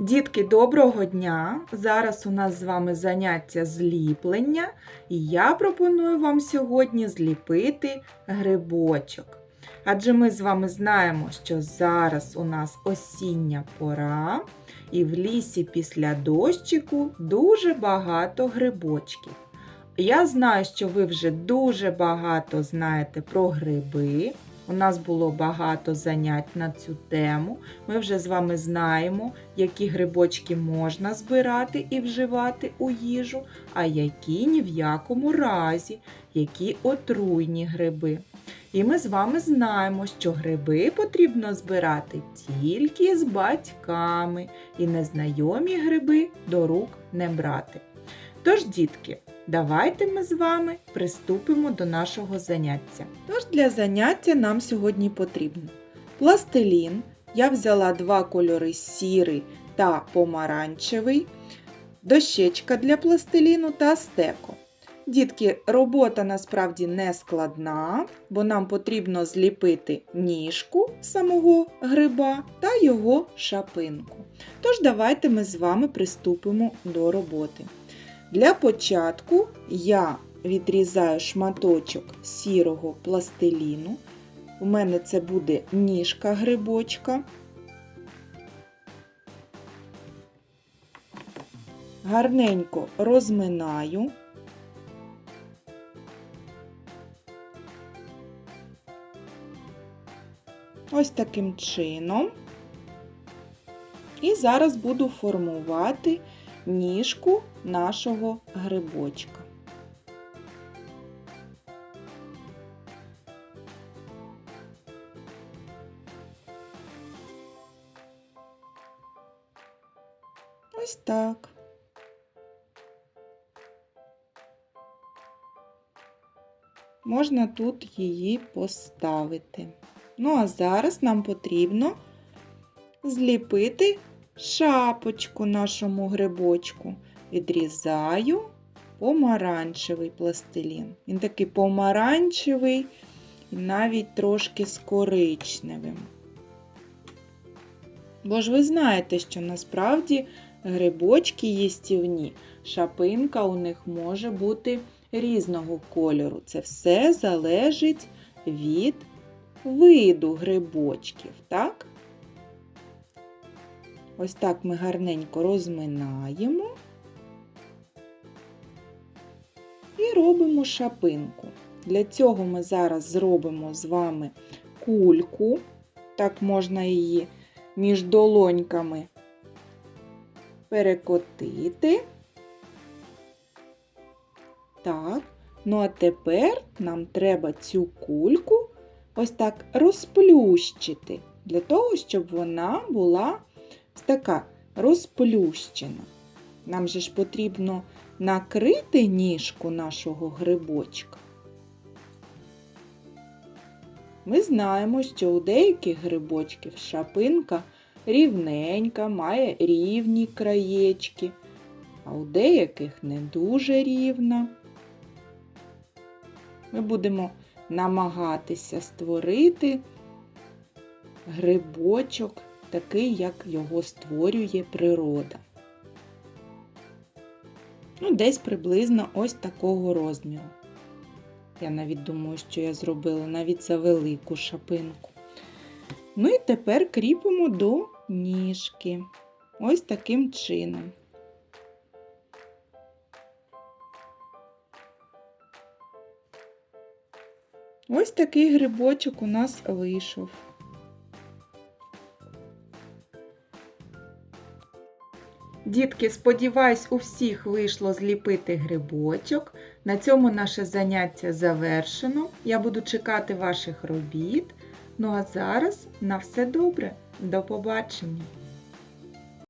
Дітки, доброго дня! Зараз у нас з вами заняття зліплення, і я пропоную вам сьогодні зліпити грибочок. Адже ми з вами знаємо, що зараз у нас осіння пора, і в лісі після дощику дуже багато грибочків. Я знаю, що ви вже дуже багато знаєте про гриби. У нас було багато занять на цю тему. Ми вже з вами знаємо, які грибочки можна збирати і вживати у їжу, а які ні в якому разі, які отруйні гриби. І ми з вами знаємо, що гриби потрібно збирати тільки з батьками, і незнайомі гриби до рук не брати. Тож, дітки, давайте ми з вами приступимо до нашого заняття. Тож для заняття нам сьогодні потрібно пластилін. Я взяла два кольори сірий та помаранчевий, дощечка для пластиліну та стеко. Дітки, робота насправді не складна, бо нам потрібно зліпити ніжку самого гриба та його шапинку. Тож давайте ми з вами приступимо до роботи. Для початку я відрізаю шматочок сірого пластиліну. У мене це буде ніжка грибочка. Гарненько розминаю. Ось таким чином. І зараз буду формувати ніжку нашого грибочка. Ось так. Можна тут її поставити. Ну, а зараз нам потрібно зліпити шапочку нашому грибочку. Відрізаю помаранчевий пластилін. Він такий помаранчевий і навіть трошки з коричневим. Бо ж ви знаєте, що насправді грибочки їстівні, шапинка у них може бути різного кольору. Це все залежить від виду грибочків, так? Ось так ми гарненько розминаємо і робимо шапинку. Для цього ми зараз зробимо з вами кульку, так можна її між долоньками перекотити. Так, ну а тепер нам треба цю кульку ось так розплющити, для того, щоб вона була така розплющена. Нам же ж потрібно накрити ніжку нашого грибочка. Ми знаємо, що у деяких грибочків шапинка рівненька, має рівні краєчки, а у деяких не дуже рівна. Ми будемо намагатися створити грибочок такий, як його створює природа. Ну, десь приблизно ось такого розміру. Я навіть думаю, що я зробила навіть за велику шапинку. Ну і тепер кріпимо до ніжки. Ось таким чином. Ось такий грибочок у нас вийшов. Дітки, сподіваюсь, у всіх вийшло зліпити грибочок. На цьому наше заняття завершено. Я буду чекати ваших робіт. Ну а зараз на все добре. До побачення!